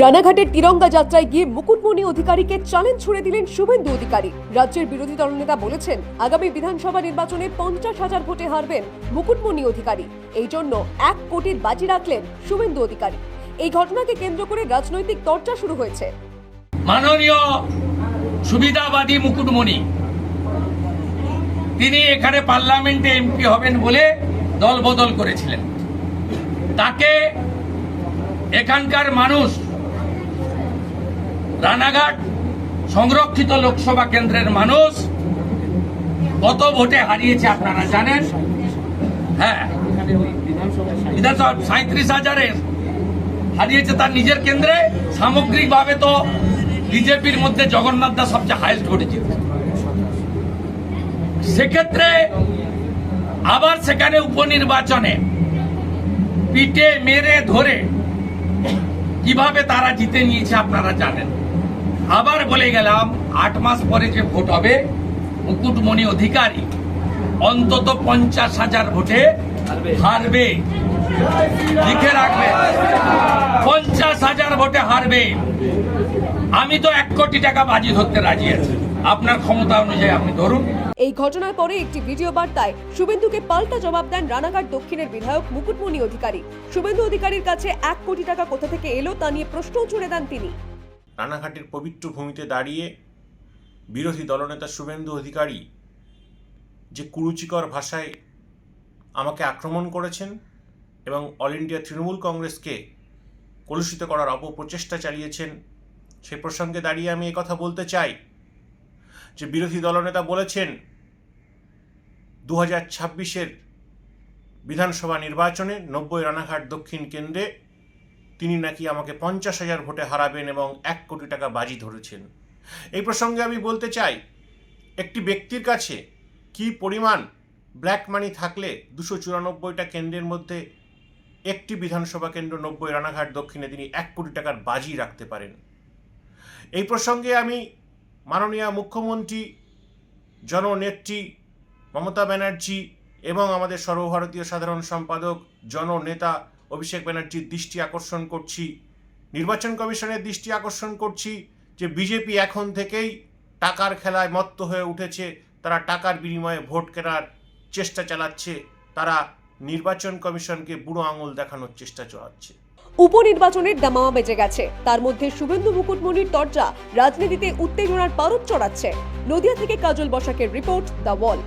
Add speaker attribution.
Speaker 1: রানাঘাটের তিরঙ্গা যাত্রায় গিয়ে মুকুটমণি অধিকারীকে চ্যালেঞ্জ ছুড়ে দিলেন শুভেন্দু অধিকারী। রাজ্যের বিরোধী দলনেতা বলেছেন, আগামী বিধানসভা নির্বাচনে পঞ্চাশ হাজার ভোটে হারবেন মুকুটমণি অধিকারী। এই জন্য এক কোটির বাজি রাখলেন শুভেন্দু অধিকারী। এই ঘটনাকে কেন্দ্র করে রাজনৈতিক চর্চা শুরু হয়েছে।
Speaker 2: মাননীয় সুবিধাবাদী মুকুটমণি, তিনি এখানে পার্লামেন্টে এমপি হবেন বলে দল বদল করেছিলেন। তাকে এখানকার মানুষ রানাঘাট সংরক্ষিত লোকসভা কেন্দ্রের মানুষ কত ভোটে হারিয়েছে আপনারা জানেন? হ্যাঁ। সাঁত্রিশ হাজারে হারিয়েছে তার নিজের কেন্দ্রে। সামগ্রিকভাবে তো বিজেপির মধ্যে জগন্নাথ দাস সবচেয়ে হাইয়েস্ট ভোটে জিতেছে। সেক্ষেত্রে আবার সেখানে উপনির্বাচনে পিটে মেরে ধরে কীভাবে তারা জিতে নিয়েছে আপনারা জানেন। আবার বলে গেলাম, আট মাস পরে যে ভোট হবে, মুকুটমণি অধিকারী অন্তত পঞ্চাশ হাজার ভোটে হারবে। লিখে রাখবে। পঞ্চাশ হাজার ভোটে হারবে। আমি তো এক কোটি টাকা বাজি ধরতে রাজি আছি। আপনার ক্ষমতা অনুযায়ী আপনি ধরুন।
Speaker 1: এই ঘটনার পরে একটি ভিডিও বার্তায় শুভেন্দুকে পাল্টা জবাব দেন রানাঘাট দক্ষিণের বিধায়ক মুকুটমণি অধিকারী। শুভেন্দু অধিকারীর কাছে এক কোটি টাকা কোথা থেকে এলো তা নিয়ে প্রশ্নও ছুড়ে দেন তিনি।
Speaker 3: রানাঘাটের পবিত্র ভূমিতে দাঁড়িয়ে বিরোধী দলনেতা শুভেন্দু অধিকারী যে কুরুচিকর ভাষায় আমাকে আক্রমণ করেছেন এবং অল ইন্ডিয়া তৃণমূল কংগ্রেসকে কলুষিত করার অপপ্রচেষ্টা চালিয়েছেন। সে প্রসঙ্গে দাঁড়িয়ে আমি কথা বলতে চাই যে বিরোধী দলনেতা বলেছেন দু হাজার ছাব্বিশের বিধানসভা নির্বাচনে নব্বই রানাঘাট দক্ষিণ কেন্দ্রে তিনি নাকি আমাকে পঞ্চাশ হাজার ভোটে হারাবেন এবং এক কোটি টাকা বাজি ধরেছেন। এই প্রসঙ্গে আমি বলতে চাই, একটি ব্যক্তির কাছে কি পরিমাণ ব্ল্যাক মানি থাকলে দুশো চুরানব্বইটা কেন্দ্রের মধ্যে একটি বিধানসভা কেন্দ্র নব্বই, রানাঘাট, দক্ষিণে তিনি এক কোটি টাকার বাজি রাখতে পারেন। এই প্রসঙ্গে আমি মাননীয় মুখ্যমন্ত্রী, জননেত্রী মমতা ব্যানার্জি এবং আমাদের সর্বভারতীয় সাধারণ সম্পাদক, জননেতা অভিষেক ব্যানার্জির দৃষ্টি আকর্ষণ করছি, নির্বাচন কমিশনের দৃষ্টি আকর্ষণ করছি যে বিজেপি এখন থেকেই টাকার খেলায় মত্ত হয়ে উঠেছে, তারা টাকার বিনিময়ে ভোট কেনার চেষ্টা চালাচ্ছে, তারা নির্বাচন কমিশনকে বুড়ো আঙুল দেখানোর চেষ্টা চালাচ্ছে।
Speaker 1: উপনির্বাচনের দামামা বেজে গেছে। তার মধ্যে শুভেন্দু মুকুটমণির দরজা রাজনীতিতে উত্তেজনার পারদ চড়াচ্ছে। নদিয়া থেকে কাজল বসাকের রিপোর্ট দ্য ওয়াল।